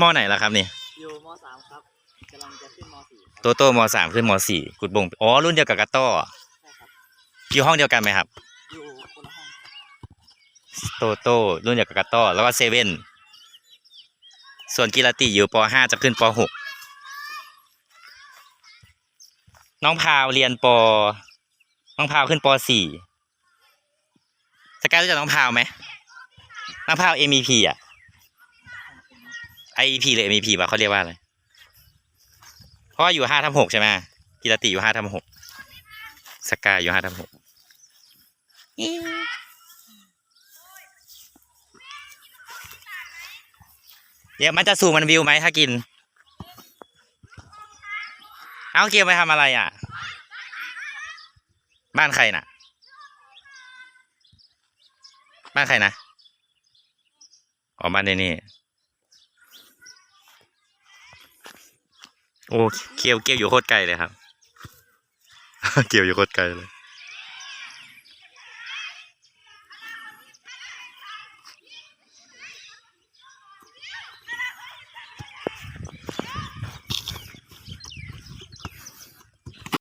มอไหนล่ะครับนี่อยู่มสามครับกำลังจะขึ้นมสี่ครับโตโต้มสามขึ้นมสี่กุดบงอ๋อรุ่นเดียวกับกาโต้ใช่ครับอยู่ห้องเดียวกันไหมครับ อยู่คนละห้องครับโตโต้รุ่นเดียวกับกาโต้แล้วก็เซเว่นส่วนกิรติอยู่ปห้าจะขึ้นปหกน้องพาวเรียนปน้องพาวขึ้นปสี่สกายรู้จักน้องพาวไหมน้องพาว MEP อะ IEP หรือ MEP วะเขาเรียกว่าอะไร เพราะว่าอยู่ห้าทับหกใช่ไหมกิรติอยู่ห้าทับหกสกายอยู่ห้าทับหกเดี๋ยวมันจะสูงมันวิวไหมถ้ากิน เอาเกียวไปทำอะไรอะ บ้านใครน่ะ บ้านใครนะ อ๋อบ้านในนี่ โอ้เกี่ยวเกี่ยวอยู่โคตรไกลเลยครับ เกี่ยวอยู่โคตรไกลเลย